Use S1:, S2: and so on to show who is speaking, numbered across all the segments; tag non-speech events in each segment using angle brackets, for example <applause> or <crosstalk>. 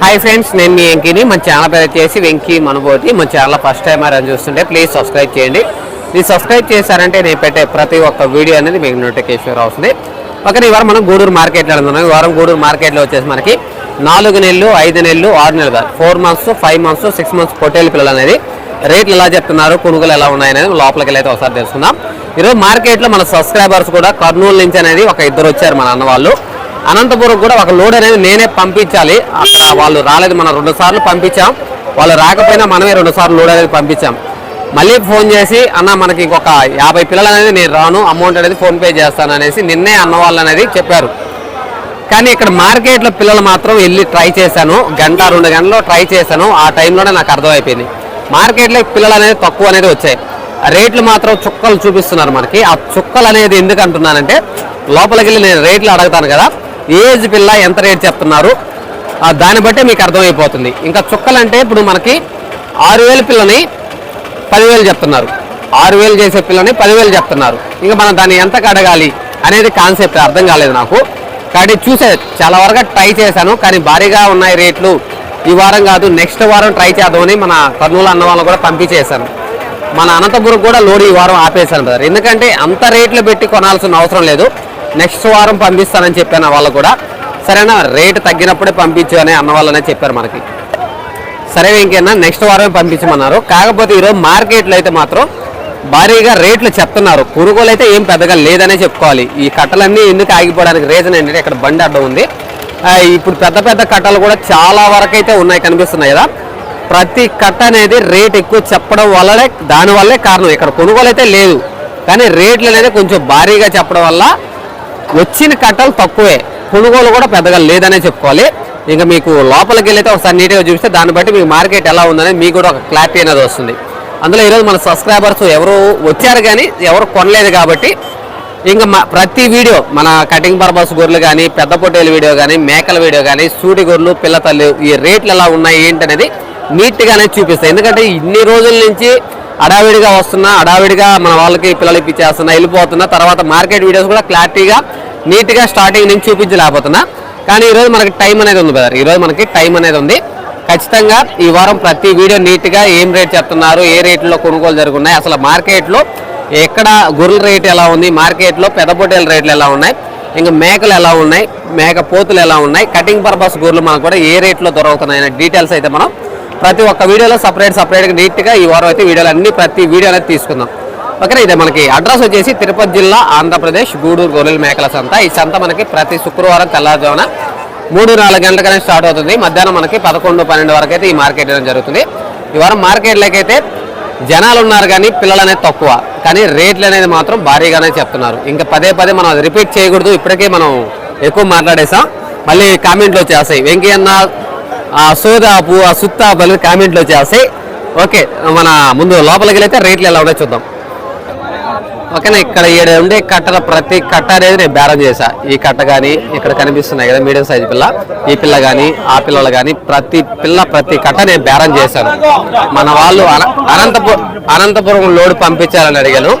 S1: Hi friends నేను మీ వెంకీని. మన channel పేరు వచ్చేసి వెంకీ మనబోతి. మన ఛానల్ ఫస్ట్ టైం అని చూస్తుంటే ప్లీజ్ సబ్స్క్రైబ్ చేయండి. మీరు సబ్స్క్రైబ్ చేశారంటే నేను పెట్టే ప్రతి ఒక్క వీడియో అనేది మీకు నోటిఫికేషన్ అవుతుంది పక్కన ఈ వారం మనం గూడూరు మార్కెట్లో వెళ్తున్నాం ఈ వారం గూడూరు మార్కెట్లో వచ్చేసి మనకి నాలుగు నెలలు ఐదు నెలలు ఆరు నెలలు కాదు. Four months five months six months పొట్టేలు పిల్లలు అనేది రేట్లు ఎలా చెప్తున్నారు కొనుగోలు ఎలా ఉన్నాయనేది లోపలికి వెళ్ళి ఒకసారి తెలుసుకుందాం. ఈరోజు మార్కెట్లో మన సబ్స్క్రైబర్స్ కూడా కర్నూలు నుంచి అనేది ఒక ఇద్దరు వచ్చారు మన అన్న వాళ్ళు అనంతపురం కూడా ఒక లోడ్ అనేది నేనే పంపించాలి. అక్కడ వాళ్ళు రాలేదు మనం రెండు సార్లు పంపించాం. వాళ్ళు రాకపోయినా మనమే రెండు సార్లు లోడ్ అనేది పంపించాం. మళ్ళీ ఫోన్ చేసి అన్న మనకి ఇంకొక యాభై పిల్లలు అనేది నేను రాను అమౌంట్ అనేది ఫోన్పే చేస్తాను అనేసి నిన్నే అన్నవాళ్ళు అనేది చెప్పారు. కానీ ఇక్కడ మార్కెట్లో పిల్లలు మాత్రం వెళ్ళి ట్రై చేశాను. గంట రెండు గంటలు ట్రై చేశాను. ఆ టైంలోనే నాకు అర్థమైపోయింది. మార్కెట్లో పిల్లలు అనేది తక్కువ అనేది వచ్చాయి. ఆ రేట్లు మాత్రం చుక్కలు చూపిస్తున్నారు మనకి. ఆ చుక్కలు అనేది ఎందుకు అంటున్నానంటే లోపలికి వెళ్ళి నేను రేట్లు అడుగుతాను కదా. ఏజ్ పిల్ల ఎంత రేట్ చెప్తున్నారు? దాన్ని బట్టే మీకు అర్థమైపోతుంది. ఇంకా చుక్కలంటే ఇప్పుడు మనకి ఆరు వేల పిల్లని పదివేలు చెప్తున్నారు. ఆరు వేలు చేసే పిల్లని పదివేలు చెప్తున్నారు. ఇంకా మనం దాన్ని ఎంత అడగాలి అనేది కాన్సెప్ట్ అర్థం కాలేదు నాకు. కాబట్టి చూసే చాలా వరకు ట్రై చేశాను కానీ భారీగా ఉన్నాయి రేట్లు. ఈ వారం కాదు నెక్స్ట్ వారం ట్రై చేద్దామని మన కర్నూలు అన్న వాళ్ళని కూడా పంపించేశాను. మన అనంతపురం కూడా లోడ్ ఈ వారం ఆపేశాను బ్రదర్ ఎందుకంటే అంత రేట్లు పెట్టి కొనాల్సిన అవసరం లేదు. నెక్స్ట్ వారం పంపిస్తానని చెప్పాను వాళ్ళు కూడా. సరేనా? రేటు తగ్గినప్పుడే పంపించు అని అన్న వాళ్ళనే చెప్పారు మనకి. సరే ఇంకేనా నెక్స్ట్ వారమే పంపించమన్నారు. కాకపోతే ఈరోజు మార్కెట్లో అయితే మాత్రం భారీగా రేట్లు చెప్తున్నారు. కొనుగోలు అయితే ఏం పెద్దగా లేదనే చెప్పుకోవాలి. ఈ కట్టలన్నీ ఎందుకు ఆగిపోవడానికి రీజన్ ఏంటంటే ఇక్కడ బండి అడ్డం ఉంది. ఇప్పుడు పెద్ద పెద్ద కట్టలు కూడా చాలా వరకు అయితే ఉన్నాయి కనిపిస్తున్నాయి కదా. ప్రతి కట్ట అనేది రేట్ ఎక్కువ చెప్పడం వల్లనే దానివల్లే కారణం. ఇక్కడ కొనుగోలు అయితే లేదు. కానీ రేట్లు అనేది కొంచెం భారీగా చెప్పడం వల్ల వచ్చిన కట్టలు తక్కువే. కొనుగోలు కూడా పెద్దగా లేదనే చెప్పుకోవాలి. ఇంకా మీకు లోపలికి వెళ్ళైతే ఒకసారి నీట్గా చూపిస్తే దాన్ని బట్టి మీకు మార్కెట్ ఎలా ఉందనేది మీకు కూడా ఒక క్లారిటీ అనేది వస్తుంది. అందులో ఈరోజు మన సబ్స్క్రైబర్స్ ఎవరు వచ్చారు కానీ ఎవరు కొనలేదు కాబట్టి ఇంకా మా ప్రతి వీడియో మన కటింగ్ పర్పస్ గొర్రెలు కానీ పెద్ద పొట్టేలు వీడియో కానీ మేకల వీడియో కానీ సూటి గొర్రెలు పిల్లతల్లు ఈ రేట్లు ఎలా ఉన్నాయి ఏంటనేది నీట్గానే చూపిస్తాయి. ఎందుకంటే ఇన్ని రోజుల నుంచి అడావిడిగా వస్తున్నా అడావిడిగా మన వాళ్ళకి పిల్లలు ఇప్పించేస్తున్నా వెళ్ళిపోతున్నా తర్వాత మార్కెట్ వీడియోస్ కూడా క్లారిటీగా నీట్గా స్టార్టింగ్ నుంచి చూపించలేకపోతున్నా. కానీ ఈరోజు మనకి టైం అనేది ఉంది బ్రదర్. ఈరోజు మనకి టైం అనేది ఉంది. ఖచ్చితంగా ఈ వారం ప్రతి వీడియో నీట్గా ఏం రేట్ చెప్తున్నారు ఏ రేట్లో కొనుగోలు జరుగున్నాయి అసలు మార్కెట్లో ఎక్కడ గొర్రెల రేట్ ఎలా ఉంది మార్కెట్లో పెద్దపొట్టేల రేట్లు ఎలా ఉన్నాయి ఇంకా మేకలు ఎలా ఉన్నాయి మేక పోతులు ఎలా ఉన్నాయి కటింగ్ పర్పస్ గొర్రెలు మనకు కూడా ఏ రేట్లో దొరుకుతున్నాయి అనే డీటెయిల్స్ అయితే మనం ప్రతి ఒక్క వీడియోలో సపరేట్ సపరేట్గా నీట్గా ఈ వారం అయితే వీడియోలు అన్ని ప్రతి వీడియో అనేది తీసుకుందాం. ఓకేనా ఇదే మనకి అడ్రస్ వచ్చేసి తిరుపతి జిల్లా ఆంధ్రప్రదేశ్ గూడూరు గొర్రెల మేకల సంత. ఈ సంత మనకి ప్రతి శుక్రవారం తెల్లారుజామున మూడు నాలుగు గంటలకనే స్టార్ట్ అవుతుంది. మధ్యాహ్నం మనకి పదకొండు పన్నెండు వరకు అయితే ఈ మార్కెట్ అనేది జరుగుతుంది. ఈ వారం మార్కెట్లోకి అయితే జనాలు ఉన్నారు కానీ పిల్లలు అనేది తక్కువ. కానీ రేట్లు అనేది మాత్రం భారీగానే చెప్తున్నారు. ఇంకా పదే పదే మనం అది రిపీట్ చేయకూడదు. ఇప్పటికే మనం ఎక్కువ మాట్లాడేసాం మళ్ళీ కామెంట్లు వచ్చేస్తాయి. వెంకయ్యన్న ఆ సోదాపు ఆ సుత్తాపలు కామెంట్లు వచ్చేస్తాయి ఓకే మన ముందు లోపలికి వెళ్తే రేట్లు ఎలా ఉన్నాయో చూద్దాం. ఓకేనా ఇక్కడ ఈడ ఉండే కట్టల ప్రతి కట్ట అనేది నేను బేరం చేశా. ఈ కట్ట కానీ ఇక్కడ కనిపిస్తున్నాయి కదా మీడియం సైజ్ పిల్ల. ఈ పిల్ల కానీ ఆ పిల్లలు కానీ ప్రతి పిల్ల ప్రతి కట్ట నేను బేరం చేశాను. మన వాళ్ళు అన- అనంతపురం అనంతపురం లోడ్ పంపించాలని అడిగాను.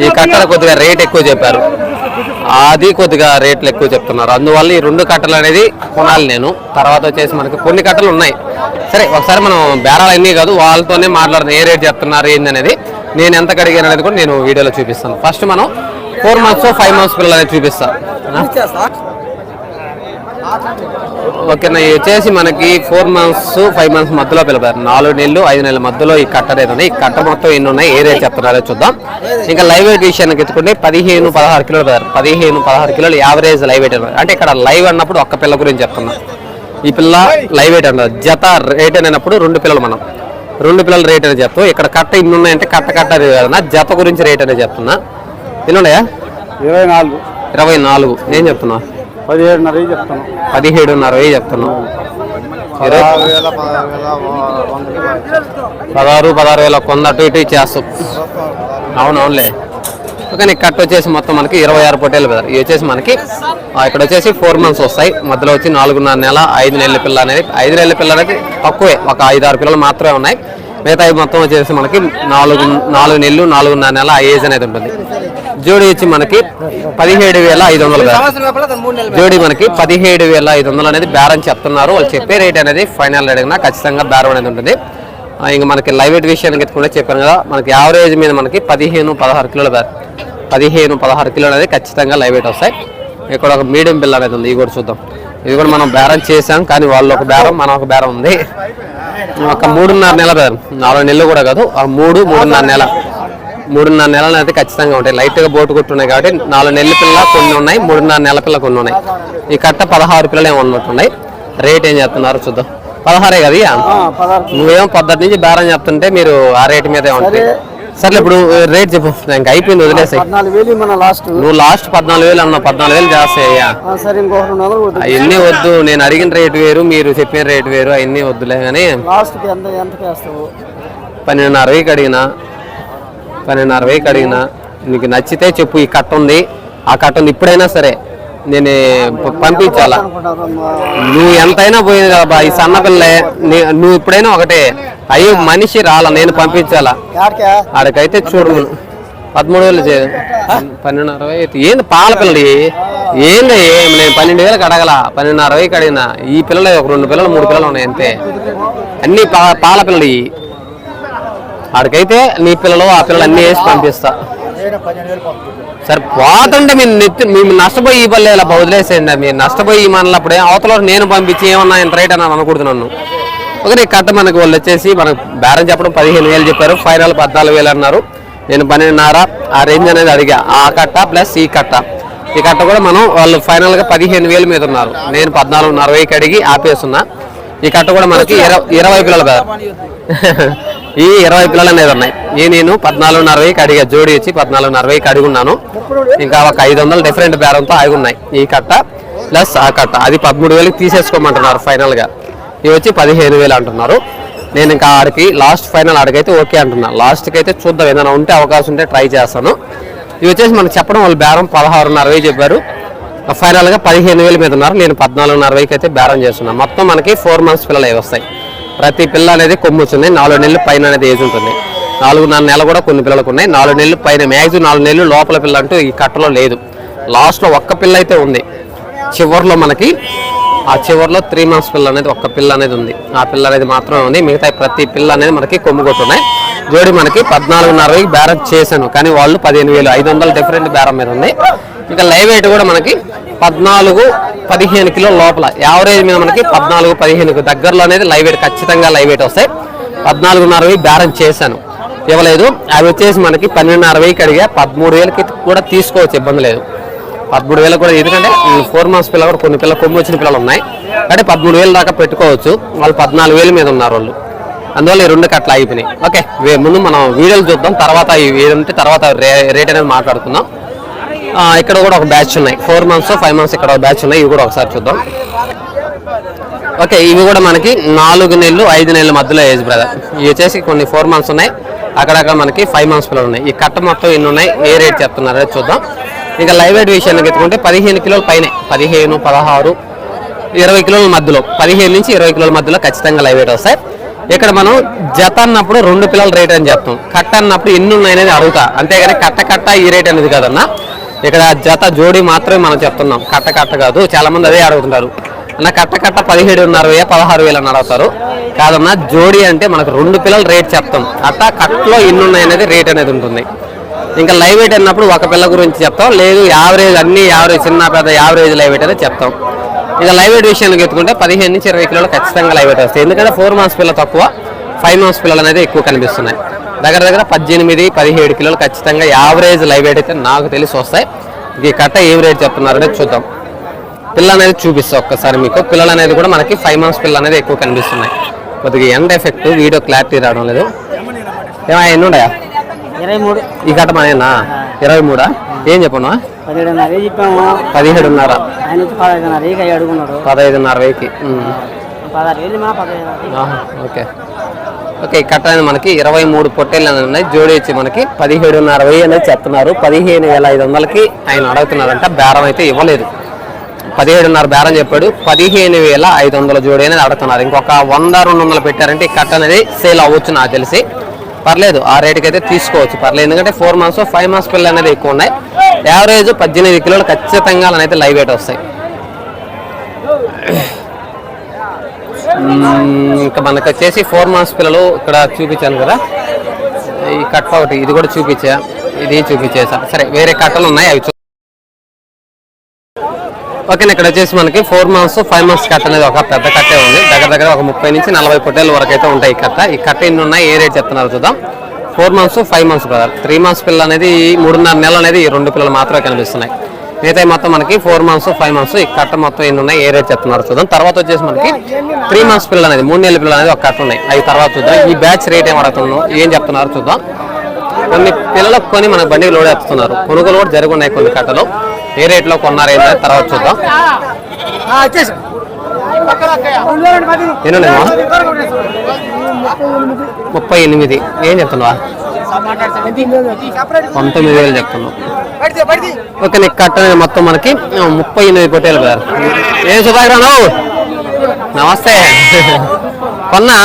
S1: ఈ కట్టల కొద్దిగా రేట్ ఎక్కువ చెప్పారు. అది కొద్దిగా రేట్లు ఎక్కువ చెప్తున్నారు. అందువల్ల ఈ రెండు కట్టలు అనేది కొనాలి నేను. తర్వాత వచ్చేసి మనకి కొన్ని కట్టలు ఉన్నాయి. సరే ఒకసారి మనం బేరాలు అన్నీ కాదు వాళ్ళతోనే మాట్లాడుతున్నాం ఏ రేట్ చెప్తున్నారు ఏంది అనేది. నేను ఎంత అడిగాను అనేది కూడా నేను వీడియోలో చూపిస్తాను. ఫస్ట్ మనం ఫోర్ మంత్స్ ఫైవ్ మంత్స్ పిల్లలు అనేది చూపిస్తాను ఓకేనా ఇది వచ్చేసి మనకి ఫోర్ మంత్స్ ఫైవ్ మంత్స్ మధ్యలో పిలపారు నాలుగు నెలలు ఐదు నెలల మధ్యలో ఈ కట్ట అనేది ఉన్నాయి ఈ కట్ట మొత్తం ఎన్ని ఉన్నాయి? ఏ రేట్ చెప్తున్నారో చూద్దాం. ఇంకా లైవ్ వెయిట్ విషయానికి ఎత్తుకుంటే పదిహేను పదహారు కిలోలు పెడతారు. పదిహేను పదహారు కిలోలు యావరేజ్ లైవ్ వెయిట్ అంటే ఇక్కడ లైవ్ అన్నప్పుడు ఒక్క పిల్ల గురించి చెప్తున్నా. ఈ పిల్ల లైవ్ వెయిట్ అన్నారు జత రేట్ అనేటప్పుడు రెండు పిల్లలు మనం. రెండు పిల్లల రేట్ అనేది చెప్తాం ఇక్కడ కట్ట ఇన్ని ఉన్నాయంటే కట్ట కట్ట జత గురించి రేట్ అనేది చెప్తున్నా. ఎన్ని ఉన్నాయా?
S2: ఇరవై నాలుగు.
S1: ఇరవై నాలుగు. నేను చెప్తున్నా
S2: పదిహేడున్నర చెప్తాను
S1: పదిహేడున్నర వెయ్యి
S2: పదహారు పదహారు వేల
S1: కొంద అటు ఇటు ఇచ్చేస్తాం. అవునవునులే. ఓకే కట్ వచ్చేసి మొత్తం మనకి ఇరవై ఆరు పొట్టేలు పెద్దారు ఇవి వచ్చేసి మనకి ఇక్కడ వచ్చేసి ఫోర్ మంత్స్ వస్తాయి. మధ్యలో వచ్చి నాలుగున్నర నెల ఐదు నెలల పిల్ల అనేది ఐదు నెలల పిల్ల అనేది తక్కువే. ఒక ఐదు ఆరు పిల్లలు మాత్రమే ఉన్నాయి. మిగతా మొత్తం వచ్చేసి మనకి నాలుగు నాలుగు నెలలు నాలుగున్నర నెల ఆ ఏజ్ అనేది ఉంటుంది. జోడి వచ్చి మనకి పదిహేడు వేల ఐదు వందలు. జోడి మనకి పదిహేడు వేల ఐదు వందలు అనేది బేరం చెప్తున్నారు. వాళ్ళు చెప్పే రేట్ అనేది ఫైనల్ అడిగినా ఖచ్చితంగా బేరం అనేది ఉంటుంది. ఇంకా మనకి లైవ్ వెయిట్ విషయానికి ఎత్తుకుంటే చెప్పాను కదా మనకి యావరేజ్ మీద మనకి పదిహేను పదహారు కిలోల పదిహేను పదహారు కిలోలు అనేది ఖచ్చితంగా లైవ్ వెయిట్ వస్తాయి. ఇక్కడ ఒక మీడియం బిల్ అనేది ఉంది ఇది కూడా చూద్దాం. ఇది కూడా మనం బేరం చేసాం కానీ వాళ్ళు ఒక బేరం మనం ఒక బేరం ఉంది. ఒక మూడున్నర నెల బేరం నాలుగు నెలలు కూడా కాదు ఆ మూడు మూడున్నర నెల. మూడున్నర నెలలు అయితే ఖచ్చితంగా ఉంటాయి. లైట్గా బోటు కొట్టున్నాయి కాబట్టి నాలుగు నెలల పిల్ల కొన్ని ఉన్నాయి మూడున్నర నెల పిల్ల కొన్ని ఉన్నాయి. ఈ కట్ట పదహారు పిల్లలు ఏమో ఉన్నట్టున్నాయి రేట్ ఏం చెప్తున్నారు చూద్దాం. పదహారే కదా నువ్వేమో పద్ధతి నుంచి బేరం చెప్తుంటే మీరు ఆ రేట్ మీదే ఉంటాయి సర్లే ఇప్పుడు రేట్ చెప్పు. ఇంకా అయిపోయింది వదిలేసాయి. నువ్వు లాస్ట్ పద్నాలుగు వేలు అన్నావు. పద్నాలుగు వేలు చేస్తాయ్యా. అవన్నీ వద్దు. నేను అడిగిన రేటు వేరు మీరు చెప్పిన రేటు వేరు అవన్నీ వద్దులే కానీ పన్నెండున్నర వెయ్యికి అడిగినా. పన్నెండున్నర వెయ్యికి అడిగినా నీకు నచ్చితే చెప్పు ఈ కట్ట ఉంది. ఆ కట్ట ఉంది. ఇప్పుడైనా సరే నేను పంపించాలా? నువ్వు ఎంతైనా పోయింది కదా ఈ సన్నపిల్లలే నువ్వు ఇప్పుడైనా ఒకటే. అయ్యో మనిషి రాలా నేను పంపించాలా? ఆడకైతే చూడు పదమూడు వేలు చే పన్నెండు అరవై ఏంది పాల పిల్లడి ఏంది నేను పన్నెండు వేలకు అడగల. పన్నెండు అరవై అడిగిన ఈ పిల్లలు ఒక రెండు పిల్లలు మూడు పిల్లలు ఉన్నాయి అంతే. అన్ని పా పాల పిల్లడి ఆడికైతే నీ పిల్లలు ఆ పిల్లలు అన్ని వేసి పంపిస్తా. సరే పోతుంటే మీరు నెత్తి మేము నష్టపోయి ఈ పల్లె ఇలా వదిలేసేయండి మీరు నష్టపోయి ఈ మనలో అప్పుడే అవతల నేను పంపించి ఏమన్నా ఇంత రైట్ అని అనకూడదు నన్ను. ఒకటి కట్ట మనకు వాళ్ళు వచ్చేసి మనకు బేరం చెప్పడం పదిహేను వేలు చెప్పారు ఫైనల్ పద్నాలుగు వేలు అన్నారు. నేను పన్నెండున్నర ఆ రేంజ్ అనేది అడిగా ఆ కట్ట ప్లస్ ఈ కట్ట. ఈ కట్ట కూడా మనం వాళ్ళు ఫైనల్గా పదిహేను వేలు మీద ఉన్నారు. నేను పద్నాలుగున్నర వేకి అడిగి ఆపేస్తున్నా. ఈ కట్ట కూడా మనకి ఇరవై ఇరవై పిల్లలు కదా. ఈ ఇరవై పిల్లలు అనేది ఉన్నాయి. ఈ నేను పద్నాలుగున్నర వెయ్యికి అడిగా జోడి వచ్చి పద్నాలుగున్నర వెయ్యికి అడుగున్నాను ఇంకా ఒక ఐదు వందలు డిఫరెంట్ బేరంతో ఆగి ఉన్నాయి. ఈ కట్ట ప్లస్ ఆ కట్ట. అది పదమూడు వేలకి తీసేసుకోమంటున్నారు ఫైనల్గా ఇవి వచ్చి పదిహేను వేలు అంటున్నారు. నేను ఇంకా ఆడికి లాస్ట్ ఫైనల్ ఆడికైతే ఓకే అంటున్నాను లాస్ట్కి అయితే చూద్దాం. ఏదైనా ఉంటే అవకాశం ఉంటే ట్రై చేస్తాను. ఇవి వచ్చేసి మనకు చెప్పడం వాళ్ళు బేరం పదహారున్నర వెయ్యి చెప్పారు ఫైనల్గా పదిహేను వేల మీద ఉన్నారు. నేను పద్నాలుగున్నర వెయ్యికి అయితే బేరం చేస్తున్నాను మొత్తం మనకి ఫోర్ మంత్స్ పిల్లలు అవి వస్తాయి. ప్రతి పిల్ల అనేది కొమ్ము వస్తుంది. నాలుగు నెలలు పైన అనేది ఏజ్ ఉంటుంది. నాలుగున్నర నెల కూడా కొన్ని పిల్లలకు ఉన్నాయి. నాలుగు నెలలు పైన మ్యాక్సిమం నాలుగు నెలలు లోపల పిల్ల అంటూ ఈ కట్టలో లేదు. లాస్ట్లో ఒక్క పిల్ల అయితే ఉంది. చివర్లో మనకి ఆ చివర్లో త్రీ మంత్స్ పిల్ల అనేది ఒక్క పిల్ల అనేది ఉంది. ఆ పిల్ల అనేది మాత్రమే ఉంది. మిగతా ప్రతి పిల్ల అనేది మనకి కొమ్ము కొట్టున్నాయి. జోడి మనకి పద్నాలుగున్నరకి బేరం చేశాను. కానీ వాళ్ళు పదిహేను వేలు ఐదు వందలు డిఫరెంట్ బేరం మీద ఉంది. ఇంకా లైవ్ వెయిట్ కూడా మనకి పద్నాలుగు పదిహేను కిలో లోపల. యావరేజ్ మీద మనకి పద్నాలుగు పదిహేనుకు దగ్గరలో అనేది లైవ్ వెయిట్ ఖచ్చితంగా లైవ్ వెయిట్ వస్తాయి. పద్నాలుగున్నరవి బేరం చేశాను. ఇవ్వలేదు. అవి వచ్చేసి మనకి పన్నెండున్నర వెయ్యికి అడిగా పదమూడు వేలకి కూడా తీసుకోవచ్చు ఇబ్బంది లేదు. పదమూడు వేలకు కూడా ఎందుకంటే ఫోర్ మంత్స్ పిల్లలు కూడా కొన్ని పిల్లలు కొమ్ము వచ్చిన పిల్లలు ఉన్నాయి. అంటే పదమూడు వేలు దాకా పెట్టుకోవచ్చు. వాళ్ళు పద్నాలుగు వేల మీద ఉన్నారు వాళ్ళు. అందువల్ల ఈ రెండు కట్ల అయిపోయినాయి ఓకే వే- ముందు మనం వీడియోలు చూద్దాం. తర్వాత ఏదంటే తర్వాత రే- రేట్ అనేది మాట్లాడుకుందాం. ఇక్కడ కూడా ఒక బ్యాచ్ ఉన్నాయి. ఫోర్ మంత్స్ ఫైవ్ మంత్స్ ఇక్కడ ఒక బ్యాచ్ ఉన్నాయి. ఇవి కూడా ఒకసారి చూద్దాం. ఓకే ఇవి కూడా మనకి నాలుగు నెలలు ఐదు నెలల మధ్యలో ఏజ్ బ్రదర్ ఇవి వచ్చేసి కొన్ని ఫోర్ మంత్స్ ఉన్నాయి. అక్కడక్కడ మనకి ఫైవ్ మంత్స్ పిల్లలు ఉన్నాయి. ఈ కట్ట మొత్తం ఎన్ని ఉన్నాయి? ఏ రేట్ చెప్తున్నారో చూద్దాం. ఇంకా లైవ్ వెయిట్ విషయానికి ఎత్తుకుంటే పదిహేను కిలోల పైనే. పదిహేను పదహారు ఇరవై కిలోల మధ్యలో. పదిహేను నుంచి ఇరవై కిలోల మధ్యలో ఖచ్చితంగా లైవ్ వెయిట్ వస్తాయి. ఇక్కడ మనం జత అన్నప్పుడు రెండు పిల్లల రేట్ అని చెప్తాం. కట్ట అన్నప్పుడు ఎన్ని ఉన్నాయనేది అడుగుతా. అంతేగాని కట్ట కట్ట ఈ రేట్ అనేది కదన్నా. ఇక్కడ జత జోడి మాత్రమే మనం చెప్తున్నాం. కట్ట కట్ట కాదు చాలా మంది అదే అడుగుతుంటారు. అన్న కట్ట కట్ట పదిహేడున్నర వేయ పదహారు వేలు అని అడుగుతారు కాదన్నా జోడి అంటే మనకు రెండు పిల్లలు రేట్ చెప్తాం. అట్ట కట్టలో ఇన్ని ఉన్నాయనేది రేట్ అనేది ఉంటుంది. ఇంకా లైవ్ వెయిట్ అన్నప్పుడు ఒక పిల్ల గురించి చెప్తాం. లేదు యావరేజ్ అన్ని యావరేజ్ చిన్న పెద్ద యావరేజ్ లైవ్ వెయిట్ అనేది చెప్తాం. ఇంకా లైవ్ వెయిట్ విషయానికి ఎత్తుకుంటే పదిహేను నుంచి ఇరవై కిలోలు ఖచ్చితంగా లైవ్ వెయిట్ వస్తాయి. ఎందుకంటే ఫోర్ మంత్స్ పిల్ల తక్కువ ఫైవ్ మంత్స్ పిల్లలు అనేది ఎక్కువ కనిపిస్తున్నాయి. దగ్గర దగ్గర పద్దెనిమిది పదిహేడు కిలోలు ఖచ్చితంగా యావరేజ్ లైవ్ వెయిట్ అయితే నాకు తెలిసి వస్తాయి. ఈ కట్ట ఏం రేట్ చెప్తున్నారు అనేది చూద్దాం. పిల్ల అనేది చూపిస్తా ఒక్కసారి మీకు. పిల్లలు అనేది కూడా మనకి ఫైవ్ మంత్స్ పిల్ల అనేది ఎక్కువ కనిపిస్తున్నాయి. కొద్దిగా ఎండ్ ఎఫెక్ట్ వీడియో క్లారిటీ రావడం లేదు. ఏమా ఎన్ని ఉన్నాయా?
S2: ఇరవై మూడు.
S1: ఈ కట్ట మానేనా ఇరవై మూడా? ఏం చెప్పను
S2: పదిహేడున్నర. పదహైదున్నర.
S1: ఆహా, ఓకే. ఓకే ఈ కట్ట అనేది మనకి ఇరవై మూడు పొట్టేళ్ళు అనేది ఉన్నాయి. జోడి వచ్చి మనకి పదిహేడున్నర వెయ్యి అనేది చెప్తున్నారు. పదిహేను వేల ఐదు వందలకి ఆయన అడుగుతున్నారంట బేరం అయితే ఇవ్వలేదు. పదిహేడున్నర బేరం చెప్పాడు. పదిహేను వేల ఐదు వందల జోడి అనేది అడుగుతున్నారు. ఇంకొక వంద రెండు వందలు పెట్టారంటే ఈ కట్ట అనేది సేల్ అవ్వచ్చు నాకు తెలిసి. పర్లేదు ఆ రేటుకి అయితే తీసుకోవచ్చు. పర్లేదు ఎందుకంటే ఫోర్ మంత్స్ ఫైవ్ మంత్స్ పిల్లలు అనేది ఎక్కువ ఉన్నాయి. యావరేజ్ పద్దెనిమిది కిలోలు ఖచ్చితంగా అయితే లైవ్ వెయిట్ వస్తాయి. ఇంకా మనకు వచ్చేసి ఫోర్ మంత్స్ పిల్లలు ఇక్కడ చూపించాను కదా. ఈ కట్ట ఒకటి ఇది కూడా చూపించా ఇది చూపించేసా సరే వేరే కట్టలు ఉన్నాయి అవి ఓకే ఇక్కడ వచ్చేసి మనకి ఫోర్ మంత్స్ ఫైవ్ మంత్స్ కట్ట అనేది ఒక పెద్ద కట్టే ఉంది. దగ్గర దగ్గర ఒక ముప్పై నుంచి నలభై పొట్టేల వరకు అయితే ఉంటాయి ఈ కట్ట ఈ కట్ట ఎన్ని ఉన్నాయి ఏ రేట్ చెప్తున్నారు చూద్దాం. Four months five months brother three months పిల్లలు అనేది ఈ మూడున్నర నెలలు అనేది ఈ రెండు పిల్లలు మాత్రమే కనిపిస్తున్నాయి. మిగతా మొత్తం మనకి ఫోర్ మంత్స్ ఫైవ్ మంత్స్ ఈ కట్ట మొత్తం ఎన్ని ఉన్నాయి ఏ రేట్ చెప్తున్నారు చూద్దాం. తర్వాత వచ్చేసి మనకి త్రీ మంత్స్ పిల్లలు అనేది మూడు నెలల పిల్లలు అనేది ఒక కట్ట ఉన్నాయి. అవి తర్వాత చూద్దాం. ఈ బ్యాచ్ రేట్ ఏం అడుగుతున్నాం ఏం చెప్తున్నారు చూద్దాం. కొన్ని పిల్లలకు కొని మన బండికి లోడ్ ఎత్తుతున్నారు కొనుగోలు కూడా జరిగి ఉన్నాయి కొన్ని కట్టలు. ఏ రేట్లో కొన్నారు ఏంటో తర్వాత చూద్దాం. ఎన్ని? ముప్పై ఎనిమిది. ఏం చెప్తున్నావా? పంతొమ్మిది వేలు చెప్తున్నావు ఓకే నీకు కట్ట మొత్తం మనకి ముప్పై ఎనిమిది పొట్టేలు కదా. ఏం సుధాకర్ రావు నమస్తే. కొన్నా?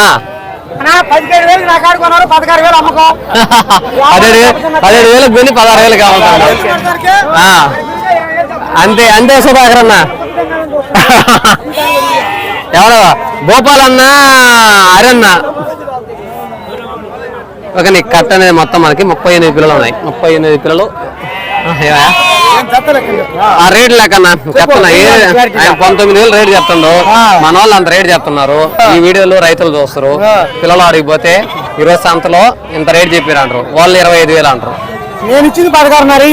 S2: పదిహేడు వేలు ఆడుకున్నారు పదహారు వేలు అమ్మకం.
S1: పదిహేడు వేలు పదిహేడు వేలకు కొని పదహారు వేలు కావాలి. అంతే అంతే సుధాకర్ అన్న. ఎవరు? భోపాల్ అన్న అరన్న. ఓకే నీకు కట్ట అనేది మొత్తం మనకి ముప్పై ఎనిమిది పిల్లలు ఉన్నాయి. ముప్పై ఎనిమిది పిల్లలు ఆ, రేట్ లేకన్నా చెప్తున్నా ఆయన పంతొమ్మిది వేలు రేట్ చెప్తుండు. మన వాళ్ళు అంత రేట్ చెప్తున్నారు. ఈ వీడియోలో రైతులు చూస్తారు. పిల్లలు అడిగిపోతే ఈరోజు సంతలో ఇంత రేట్ చెప్పారు అంటారు. వాళ్ళు ఇరవై ఐదు వేలు అంటారు.
S2: నేను ఇచ్చింది పదహారున్నర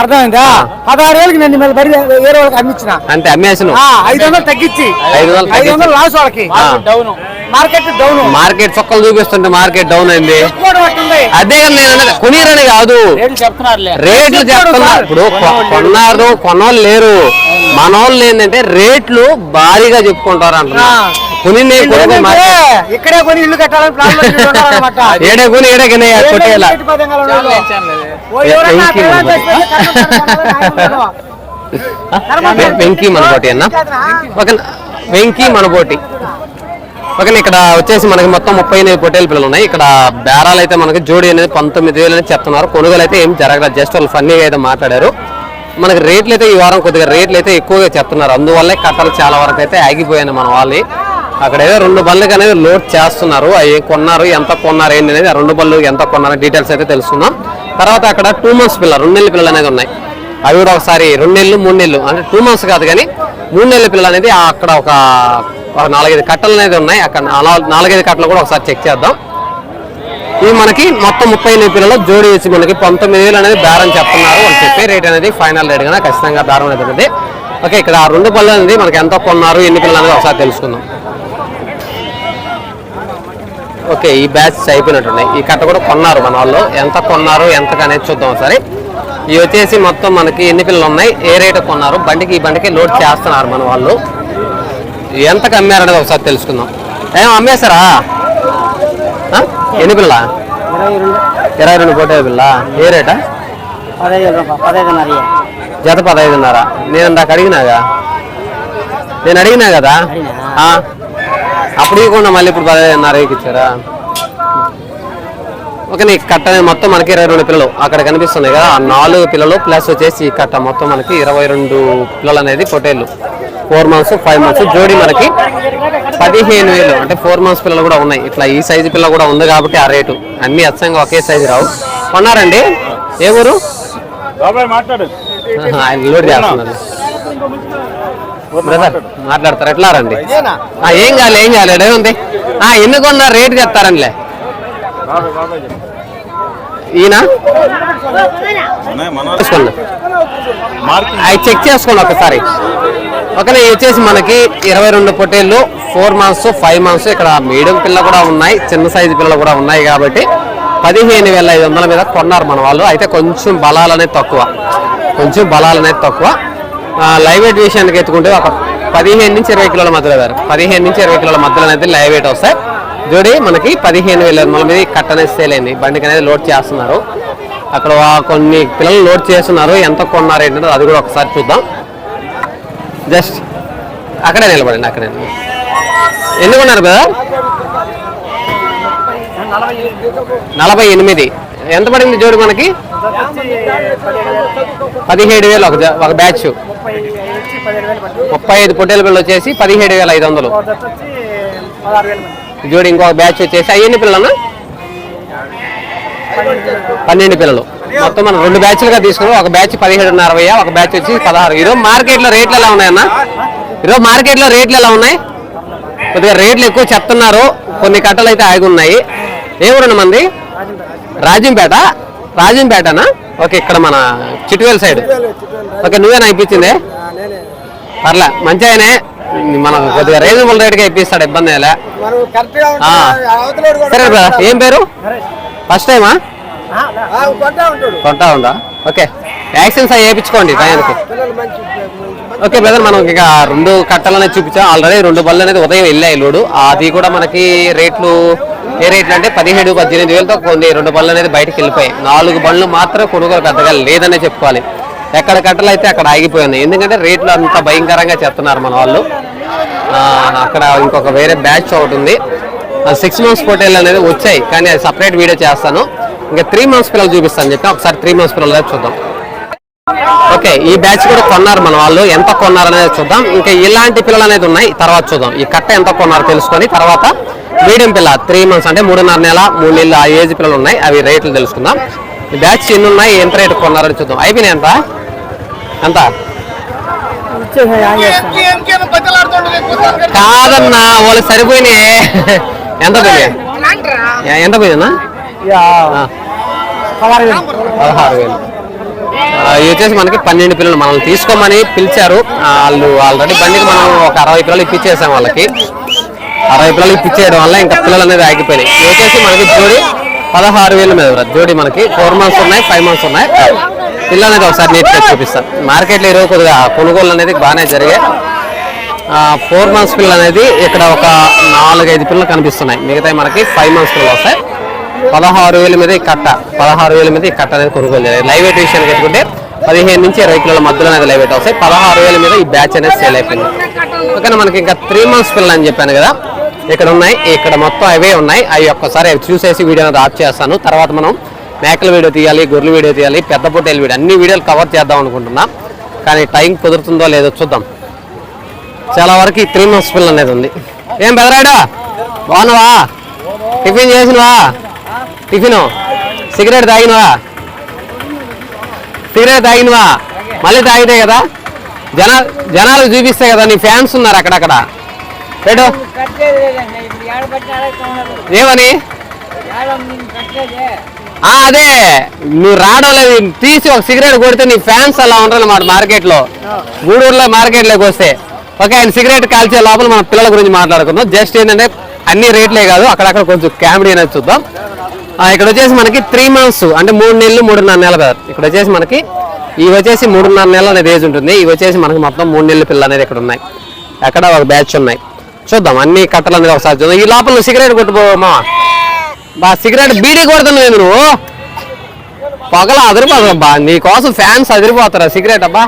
S2: అర్థమైందా? పదహారు వేలకి నేను మీద బడి వేరే వాళ్ళకి అమ్మించిన
S1: అంతే అమ్మేసిన
S2: ఆ, ఐదు వందలు తగ్గించి.
S1: ఐదు వందలు
S2: ఐదు వందలు లాస్ వాళ్ళకి. డౌన్. Market down.
S1: మార్కెట్ చొక్కలు చూపిస్తుంటే మార్కెట్ డౌన్ అయింది. అదే కదా నేను. కొనిరని కాదు.
S2: చెప్తున్నారులే.
S1: రేట్లు చెప్తున్నారు ఇప్పుడు కొన్నారు కొనోళ్ళు లేరు. మనోళ్ళు ఏంటంటే రేట్లు భారీగా చెప్పుకుంటారు అంటున్నా. కొని
S2: ఇక్కడే కొని ఇల్లు కట్టాలని ప్లాన్ అనమాట
S1: ఏడే కొని ఏడే కొని కొట్టేయాల వెంకీ మనబోటి <laughs> అన్న. వెంకీ మనబోటి ఓకే ఇక్కడ వచ్చేసి మనకి మొత్తం ముప్పై ఎనిమిది పొట్టేలు పిల్లలు ఉన్నాయి. ఇక్కడ బేరాలు అయితే మనకి జోడి అనేది పంతొమ్మిది వేలు అనేది చెప్తున్నారు. కొనుగోలు అయితే ఏం జరగలేదు. జస్ట్ వాళ్ళు ఫన్నీగా అయితే మాట్లాడారు. మనకి రేట్లు అయితే ఈ వారం కొద్దిగా రేట్లు అయితే ఎక్కువగా చెప్తున్నారు. అందువల్లే కట్టలు చాలా వరకు అయితే ఆగిపోయాయి మన వాళ్ళు అక్కడ ఏదో రెండు బళ్ళకి అనేది లోడ్ చేస్తున్నారు. అవి కొన్నారు ఎంత కొన్నారు ఏంటి అనేది ఆ రెండు బళ్ళు ఎంత కొన్నారు డీటెయిల్స్ అయితే తెలుసుకుందాం. తర్వాత అక్కడ టూ మంత్స్ పిల్ల రెండు నెలల పిల్లలు అనేది ఉన్నాయి. అవి కూడా ఒకసారి రెండు నెలలు మూడు నెలలు అంటే టూ మంత్స్ కాదు కానీ మూడు నెలల పిల్లలు అనేది అక్కడ ఒక ఒక నాలుగైదు కట్టలు అనేది ఉన్నాయి. అక్కడ నాలుగైదు కట్టలు కూడా ఒకసారి చెక్ చేద్దాం. ఇవి మనకి మొత్తం ముప్పై ఎనిమిది పిల్లలు జోడి వచ్చి మనకి పంతొమ్మిది వేలు అనేది బేరం చెప్తున్నారు వాళ్ళు చెప్పే రేట్ అనేది ఫైనల్ రేట్ కన్నా ఖచ్చితంగా బేరం అనేది ఉంది ఓకే ఇక్కడ ఆ రెండు పళ్ళు అనేది మనకి ఎంత కొన్నారు ఎన్ని పిల్లలు అనేది ఒకసారి తెలుసుకుందాం. ఓకే ఈ బ్యాచ్ అయిపోయినట్టున్నాయి. ఈ కట్ట కూడా కొన్నారు మన వాళ్ళు. ఎంత కొన్నారు ఎంత అనేది చూద్దాం ఒకసారి. ఇవి వచ్చేసి మొత్తం మనకి ఎన్ని పిల్లలు ఉన్నాయి ఏ రేటు కొన్నారు బండికి ఈ బండికి లోడ్ చేస్తున్నారు మన వాళ్ళు. ఎంతకు అమ్మారు అనేది ఒకసారి తెలుసుకుందాం. ఏం అమ్మేశారా? ఎన్ని పిల్ల
S2: ఇరవై రెండు
S1: కోట్ల పిల్ల. ఏ రేటా?
S2: పదహైదున్నర.
S1: జత పదహైదున్నర. నేను ఇందాక అడిగినాగా? నేను అడిగినా కదా. అప్పుడు ఇవ్వకుండా మళ్ళీ ఇప్పుడు పదహైదున్నరకి ఇచ్చారా ఓకే నీ కట్ట మొత్తం మనకి ఇరవై రెండు పిల్లలు. అక్కడ కనిపిస్తున్నాయి కదా ఆ నాలుగు పిల్లలు ప్లస్ వచ్చేసి ఈ కట్ట మొత్తం మనకి ఇరవై రెండు పిల్లలు అనేది పొటేళ్ళు ఫోర్ మంత్స్ ఫైవ్ మంత్స్ జోడి మనకి పదిహేను వేలు. అంటే ఫోర్ మంత్స్ పిల్లలు కూడా ఉన్నాయి. ఇట్లా ఈ సైజు పిల్ల కూడా ఉంది కాబట్టి ఆ రేటు. అన్ని అచ్చంగా ఒకే సైజు రావు. కొన్నారండి? ఏ ఊరు?
S3: బాబాయ్ మాట్లాడు.
S1: ఆహా, ఆయన లోడ్ చేస్తున్నారు. బ్రదర్ మాట్లాడతారు? ఎట్లా రండి? ఆ, ఏం కాలే ఏం కాలే ఏముంది ఆ, ఎన్ని కొన్నా రేట్
S3: చెప్పు.
S1: ఈయన? చెక్ చేసుకోండి ఒకసారి. ఒకనే వచ్చేసి మనకి ఇరవై రెండు పొట్టేళ్ళు ఫోర్ మంత్స్ ఫైవ్ మంత్స్ ఇక్కడ మీడియం పిల్ల కూడా ఉన్నాయి చిన్న సైజు పిల్లలు కూడా ఉన్నాయి కాబట్టి పదిహేను వేల ఐదు వందల మీద కొన్నారు మన వాళ్ళు. అయితే కొంచెం బలాలు అనేది తక్కువ. కొంచెం బలాలు అనేది తక్కువ. లైవ్ వెయిట్ విషయానికి ఎత్తుకుంటే ఒక పదిహేను నుంచి ఇరవై కిలోల మధ్యలో వేరు పదిహేను నుంచి ఇరవై కిలోల మధ్యలో అనేది లైవ్ వెయిట్ వస్తాయి. జోడి మనకి పదిహేను వేల ఐదు వందల మీద ఈ అనేది సేల్ అయింది. బండికి అనేది లోడ్ చేస్తున్నారు. అక్కడ కొన్ని పిల్లలు లోడ్ చేస్తున్నారు. ఎంత కొన్నారు ఏంటంటే అది కూడా ఒకసారి చూద్దాం. జస్ట్ అక్కడే నిలబడండి అక్కడే ఎన్ని కొన్నారు బ్రదర్?
S2: నలభై
S1: ఎనిమిది. ఎంత పడింది జోడి మనకి? పదిహేడు వేలు ఒక ఒక బ్యాచ్.
S2: ముప్పై
S1: ఐదు పొట్టేల పిల్లలు వచ్చేసి పదిహేడు వేల ఐదు వందలు. జోడి ఇంకొక బ్యాచ్ వచ్చేసి అవి ఎన్ని పిల్లలన్నా పన్నెండు పిల్లలు. మొత్తం మనం రెండు బ్యాచ్లుగా తీసుకున్నాం. ఒక బ్యాచ్ పదిహేడున్నర వెయ్యి ఒక బ్యాచ్ వచ్చి పదహారు. ఈరోజు మార్కెట్లో రేట్లు ఎలా ఉన్నాయన్న? ఈరోజు మార్కెట్లో రేట్లు ఎలా ఉన్నాయి? కొద్దిగా రేట్లు ఎక్కువ చెప్తున్నారు. కొన్ని కట్టలు అయితే ఆగి ఉన్నాయి. ఏ మంది? రాజంపేట. రాజంపేటనా? ఓకే ఇక్కడ మన చిట్టువేల్ సైడ్. ఓకే నువ్వేనా ఇప్పించింది? పర్లే మంచిగానే మనం కొద్దిగా రీజనబుల్ రేట్గా ఇప్పిస్తాడు ఇబ్బంది సరే బ్రదర్ ఏం పేరు? ఫస్ట్ టైమా
S2: కొంటా
S1: ఉందా? ఓకే. వ్యాక్సిన్స్ అవి వేయించుకోండి టైంకి ఓకే బ్రదర్ మనం ఇక రెండు కట్టలు అనేది చూపించాం. ఆల్రెడీ రెండు బళ్ళు అనేది ఉదయం వెళ్ళాయి లోడు. అది కూడా మనకి రేట్లు ఏ రేట్లు అంటే పదిహేడు పద్దెనిమిది వేలతో కొన్ని రెండు బళ్ళు అనేది బయటకు వెళ్ళిపోయాయి. నాలుగు బళ్ళు మాత్రం కొనుగోలు పెద్దగా లేదనే చెప్పుకోవాలి. ఎక్కడ కట్టలు అయితే అక్కడ ఆగిపోయి ఎందుకంటే రేట్లు అంత భయంకరంగా చెప్తున్నారు మన వాళ్ళు. అక్కడ ఇంకొక వేరే బ్యాచ్ ఒకటి ఉంది. సిక్స్ మంత్స్ పొటేల్ అనేది వచ్చాయి. కానీ అది సపరేట్ వీడియో చేస్తాను. ఇంకా త్రీ మంత్స్ పిల్లలు చూపిస్తాను చెప్పి ఒకసారి త్రీ మంత్స్ పిల్లలు చూద్దాం. ఓకే ఈ బ్యాచ్ కూడా కొన్నారు మన వాళ్ళు. ఎంత కొన్నారు అనేది చూద్దాం. ఇంకా ఇలాంటి పిల్లలు అనేది ఉన్నాయి. తర్వాత చూద్దాం. ఈ కట్ట ఎంత కొన్నారు తెలుసుకొని తర్వాత మీడియం పిల్ల త్రీ మంత్స్ అంటే మూడున్నర నెల మూడు నెలలు ఆ ఏజ్ పిల్లలు ఉన్నాయి. అవి రేట్లు తెలుసుకుందాం. ఈ బ్యాచ్ ఎన్ని ఉన్నాయి ఎంత రేటు కొన్నారని చూద్దాం. అయిపోయినాయి ఎంత? ఎంత? కాదన్నా వాళ్ళు సరిపోయినాయి. ఎంత పోయినాయి? ఎ- ఎంత పోయిందన్నా
S2: పదహారు వేలు.
S1: ఇవి వచ్చేసి మనకి పన్నెండు పిల్లలు మనల్ని తీసుకోమని పిలిచారు. వాళ్ళు ఆల్రెడీ బండికి మనం ఒక అరవై పిల్లలు ఇప్పించేసాం వాళ్ళకి. అరవై పిల్లలు ఇప్పించేయడం వల్ల ఇంకా పిల్లలు అనేది ఆగిపోయినాయి. ఇవి వచ్చేసి మనకి జోడి పదహారు వేల మీద. జోడి మనకి ఫోర్ మంత్స్ ఉన్నాయి ఫైవ్ మంత్స్ ఉన్నాయి. పిల్లలు అనేది ఒకసారి నీట్గా చూపిస్తాను మార్కెట్లో ఈరోజు కొద్దిగా కొనుగోలు అనేది బాగానే జరిగాయి. ఫోర్ మంత్స్ పిల్లలు అనేది ఇక్కడ ఒక నాలుగైదు పిల్లలు కనిపిస్తున్నాయి. మిగతా మనకి ఫైవ్ మంత్స్ పిల్లలు వస్తాయి. పదహారు వేల మీద ఈ కట్ట. పదహారు వేల మీద ఈ కట్ట అనేది కొనుగోలు జరిగింది లైవ్ వెయిట్ విషయానికి ఎత్తుకుంటే పదిహేను నుంచి ఇరవై కిలోల మధ్యలో అనేది లైవ్ వెయిట్ వస్తాయి పదహారు వేల మీద ఈ బ్యాచ్ అనేది సేల్ అయిపోయింది. ఓకేనా మనకి ఇంకా త్రీ మంత్స్ పిల్లలు అని చెప్పాను కదా. ఇక్కడ ఉన్నాయి ఇక్కడ మొత్తం అవే ఉన్నాయి. అవి ఒక్కసారి అవి చూసేసి వీడియో అనేది ఆఫ్ చేస్తాను. తర్వాత మనం మేకల వీడియో తీయాలి గొర్రెల వీడియో తీయాలి పెద్ద పొట్టేలు వీడియో. అన్ని వీడియోలు కవర్ చేద్దాం అనుకుంటున్నాం. కానీ టైం కుదురుతుందో లేదో చూద్దాం. చాలా వరకు ఈ త్రీ మంత్స్ పిల్ల అనేది ఉంది. ఏం బెదరాడా బాగున్నావా? టిఫిన్ చేసినవా? టిఫిన్? సిగరెట్ తాగినవా? సిగరెట్ తాగినవా? మళ్ళీ తాగితే కదా? జన జనాలు చూపిస్తే కదా నీ ఫ్యాన్స్ ఉన్నారు అక్కడక్కడ. పెట్టు. ఏమని? ఆ, అదే. నువ్వు రావడం లేదు తీసి ఒక సిగరెట్ కొడితే నీ ఫ్యాన్స్ అలా ఉంటారన్నమాట మార్కెట్లో. గూడూరులో మార్కెట్లోకి వస్తే. ఓకే ఆయన సిగరెట్ కాల్చే లోపల మన పిల్లల గురించి మాట్లాడుకుందాం. జస్ట్ ఏంటంటే అన్ని రేట్లే కాదు అక్కడక్కడ కొంచెం కామెడీ అనేది చూద్దాం. ఇక్కడ వచ్చేసి మనకి త్రీ మంత్స్ అంటే మూడు నెలలు మూడున్నర నెలలు కదా. ఇక్కడ వచ్చేసి మనకి ఇవి వచ్చేసి మూడున్నర నెలలు అనేది ఏజ్ ఉంటుంది. ఇవి వచ్చేసి మనకి మొత్తం మూడు నెలల పిల్లలు అనేది ఇక్కడ ఉన్నాయి. అక్కడ ఒక బ్యాచ్ ఉన్నాయి. చూద్దాం అన్ని కట్టలు అనేది ఒకసారి చూద్దాం. ఈ లోపల నువ్వు సిగరెట్ కొట్టుకోమా బా సిగరెట్ బీడీ కొడుతున్నావు నువ్వు? పొగల అదిరిపోతుంది అబ్బా. నీ కోసం ఫ్యాన్స్ అదిరిపోతారా సిగరెట్ అబ్బా?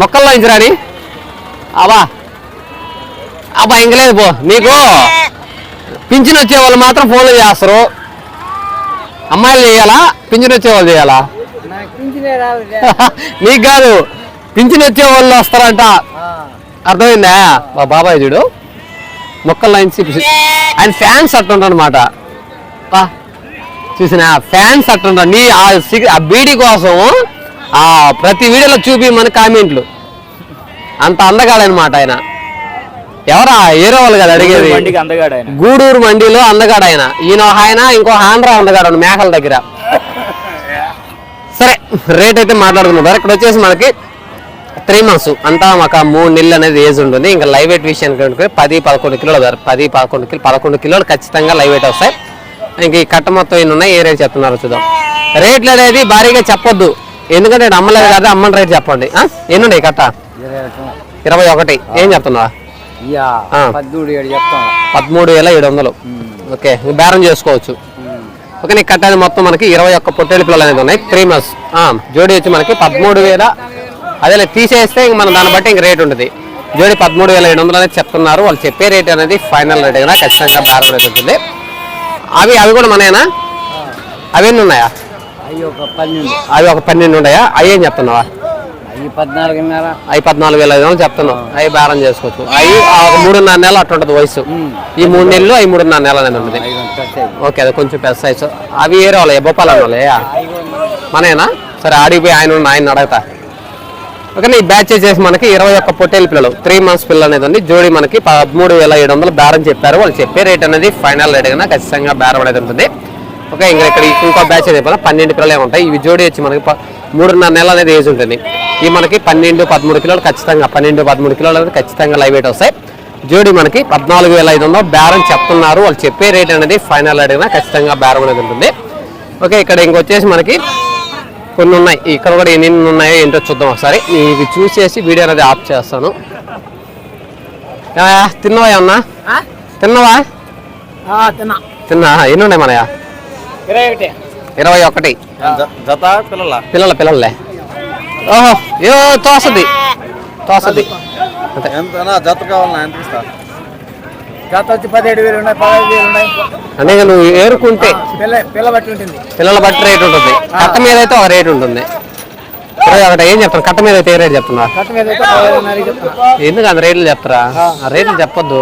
S1: మొక్కల్లో ఇంచరాని అబ్బా. అబ్బా ఇంక లేదు పో. నీకు పింఛన్ వచ్చే వాళ్ళు మాత్రం ఫోన్లు చేస్తారు. అమ్మాయిలు చేయాలా? పింఛన్ వచ్చే వాళ్ళు చేయాలా? <laughs> నీకు కాదు. పింఛన్ వచ్చే వాళ్ళు వస్తారంట. అర్థమైందా? మా బాబాయ్ చూడు. మొక్కల్లో ఇంచి ఆయన ఫ్యాన్స్ అట్టుంటాడు బా చూసిన? ఫ్యాన్స్ అట్టుంటాడు నీ ఆ సిగ ఆ బీడీ కోసం ఆ ప్రతి వీడియోలో చూపి మన కామెంట్లు. అంత అందగాడనమాట ఆయన. ఎవరా? హీరో వాళ్ళు కదా అడిగేది. గూడూరు మండిలో అందగాడు ఆయన. ఈయన ఆయన ఇంకో ఆంధ్ర అందగాడు మేకల దగ్గర. సరే రేట్ అయితే మాట్లాడుకుందాం. ఇక్కడ వచ్చేసి మనకి త్రీ మంత్స్ అంతా ఒక మూడు నెలలు అనేది ఏజ్ ఉంటుంది. ఇంకా లైవ్ వెయిట్ విషయానికి పది పదకొండు కిలోలు పది పదకొండు కిలో పదకొండు కిలోలు ఖచ్చితంగా లైవ్ వెయిట్ వస్తాయి. ఇంక ఈ కట్ట మొత్తం ఎన్ని ఉన్నాయి? ఏ రేట్ చెప్తున్నారు చూద్దాం. రేట్లు అనేది భారీగా చెప్పొద్దు. ఎందుకంటే అమ్మలేదు కదా అమ్మని రేట్ చెప్పండి? ఎన్ని ఉన్నాయి కట్ట? ఇరవై ఒకటి. ఏం చెప్తున్నావా? పదమూడు వేల ఏడు వందలు. ఓకే బేరం చేసుకోవచ్చు. ఓకే నీకు కట్టాలి మొత్తం మనకి ఇరవై ఒక్క పొట్టేలు పిల్లలు అనేది ఉన్నాయి. త్రీ మంత్స్ జోడి వచ్చి మనకి పదమూడు వేల అదే తీసేస్తే ఇంక మనం దాన్ని బట్టి ఇంక రేట్ ఉంటుంది. జోడి పదమూడు వేల ఏడు వందలు అనేది చెప్తున్నారు. వాళ్ళు చెప్పే రేట్ అనేది ఫైనల్ రేట్ అయినా ఖచ్చితంగా బేరం రేట్ ఉంటుంది అవి అవి కూడా మనయేనా? అవి ఎన్ని ఉన్నాయా?
S4: అవి ఒక పన్నెండు.
S1: అవి ఒక పన్నెండు ఉన్నాయా? అవి ఏం చెప్తున్నావా?
S4: అవి
S1: పద్నాలుగు వేల ఐదు వందలు చెప్తున్నావు అవి బేరం చేసుకోవచ్చు అవి మూడున్నర నెలలు అట్లా ఉంటుంది వయసు. ఈ మూడు నెలలు అవి మూడున్నర నెలలు అనేది ఉంటుంది. ఓకే అది కొంచెం పెద్ద సైజు. అవి ఏ రావాలి బొప్పాలు అన్నాలే మనయేనా? సరే ఆడిపోయి ఆయన ఉన్న ఆయన అడగతా. ఓకే ఈ బ్యాచ్ వచ్చేసి మనకి ఇరవై ఒక్క పొట్టేలు పిల్లలు. త్రీ మంత్స్ పిల్లలు అనేది ఉంది. జోడి మనకి పదమూడు వేల ఏడు వందలు బేరం చెప్పారు. వాళ్ళు చెప్పే రేట్ అనేది ఫైనల్ రేట్ కన్నా ఖచ్చితంగా బేరం అనేది ఉంటుంది. ఓకే ఇంకా ఇక్కడ ఇంకో బ్యాచ్ అయితే పన్నెండు పిల్లలే ఉంటాయి. ఇవి జోడి వచ్చి మనకి మూడున్నర నెలలు అనేది ఏజ్ ఉంటుంది. ఈ మనకి పన్నెండు పదమూడు కిలోలు ఖచ్చితంగా పన్నెండు పదమూడు కిలోలు అనేది ఖచ్చితంగా లైవ్ వెయిట్ వస్తాయి. జోడి మనకి పద్నాలుగు వేల ఐదు వందలు. బేరం చెప్తున్నారు. వాళ్ళు చెప్పే రేట్ అనేది ఫైనల్ కన్నా ఖచ్చితంగా బేరం అనేది ఉంటుంది. ఓకే ఇక్కడ ఇంకొచ్చేసి మనకి కొన్ని ఉన్నాయి. ఇక్కడ కూడా ఎన్ని ఉన్నాయో ఏంటో చూద్దాం ఒకసారి. ఇవి చూసేసి వీడియో అనేది ఆఫ్ చేస్తాను. తిన్నావా ఏమన్నా? తిన్నావా?
S2: తిన్నా.
S1: ఎన్ని ఉన్నాయి మనయా?
S2: ఇరవై ఒకటి.
S3: జత పిల్లల?
S1: పిల్లల పిల్లలే ఓహో ఏ తోసది. తోసది.
S3: జత కావాలన్నా ఎంత ఇస్తా?
S2: గత వచ్చి పదిహేడు వేలు ఉన్నాయి పదహైదు వేలు ఉన్నాయి.
S1: అంటే నువ్వు ఏరుకుంటే.
S2: పిల్ల పిల్ల బట్టి ఉంటుంది.
S1: పిల్లల బట్టి రేట్ ఉంటుంది. కట్ట మీద అయితే ఒక రేట్ ఉంటుంది. ఇరవై ఒకటి ఏం చెప్తాను కట్ట మీద అయితే ఏ రేట్ చెప్తున్నా
S2: కట్ట మీద అయితే పదహైదున్నర చెప్తున్నా.
S1: ఎందుకు అంత రేట్లు చెప్తారా? ఆ రేట్లు చెప్పొద్దు.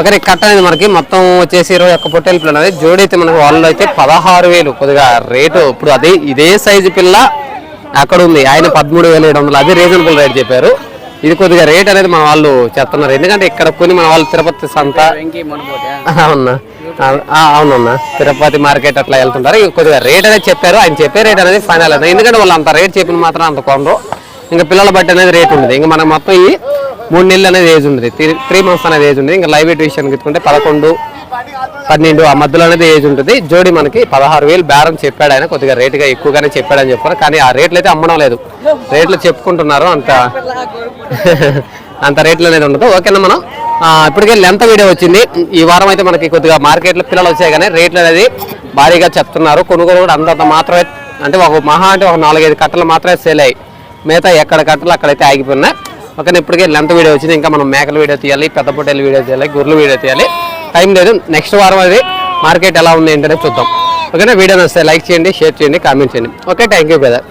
S1: ఒకరి కట్ట అనేది మనకి మొత్తం వచ్చేసి ఇరవై ఒక్క పొట్టేలు పిల్ల అనేది జోడి అయితే మనకి వాళ్ళు అయితే పదహారు వేలు కొద్దిగా రేటు. ఇప్పుడు అదే ఇదే సైజు పిల్ల అక్కడ ఉంది. ఆయన పదమూడు వేల ఏడు వందలు. అదే రీజనబుల్ రేట్ చెప్పారు. ఇది కొద్దిగా రేట్ అనేది మన వాళ్ళు చెప్తున్నారు ఎందుకంటే ఇక్కడ కొని మన వాళ్ళు తిరుపతి సంత <laughs> అవునా? అవునన్నా. తిరుపతి మార్కెట్ అట్లా వెళ్తుంటారు. కొద్దిగా రేట్ అనేది చెప్పారు. ఆయన చెప్పే రేట్ అనేది ఫైనల్ ఎందుకంటే వాళ్ళు అంత రేట్ చెప్పిన మాత్రం అంత కొనరు. ఇంకా పిల్లల బట్టి అనేది రేట్ ఉండదు. ఇంకా మనకు మొత్తం ఈ మూడు నెలలు అనేది ఏజ్ ఉండదు. త్రీ మంత్స్ అనేది ఏజ్ ఉండదు. ఇంకా లైవ్ వెయిట్ విషయానికి ఎత్తుకుంటే పదకొండు పన్నెండు ఆ మధ్యలో అనేది ఏజ్ ఉంటుంది. జోడి మనకి పదహారు వేలు బేరం చెప్పాడు ఆయన. కొద్దిగా రేటుగా ఎక్కువగానే చెప్పాడని చెప్పారు. కానీ ఆ రేట్లు అయితే అమ్మడం లేదు. రేట్లు చెప్పుకుంటున్నారు అంత అంత రేట్లు అనేది ఉండదు. ఓకేనా మనం. ఇప్పటికే లెంత వీడియో వచ్చింది. ఈ వారం అయితే మనకి కొద్దిగా మార్కెట్లో పిల్లలు వచ్చాయి కానీ రేట్లు అనేది భారీగా చెప్తున్నారు. కొనుగోలు కూడా అంతంత మాత్రమే అంటే ఒక మహా అంటే ఒక నాలుగైదు కట్టలు మాత్రమే సేల్ అయ్యాయి. మిగతా ఎక్కడ కట్టలు అక్కడైతే ఆగిపోయినా. ఓకే ఇప్పటికే లెంత్ వీడియో వచ్చింది. ఇంకా మనం మేకల వీడియో తీయాలి పెద్ద పొట్టేల వీడియో తీయాలి గుర్రెల వీడియో తీయాలి. టైం లేదు. నెక్స్ట్ వారం అది మార్కెట్ ఎలా ఉంది ఏంటనే చూద్దాం. ఓకేనా వీడియో నచ్చితే లైక్ చేయండి షేర్ చేయండి కామెంట్ చేయండి. Okay thank you brother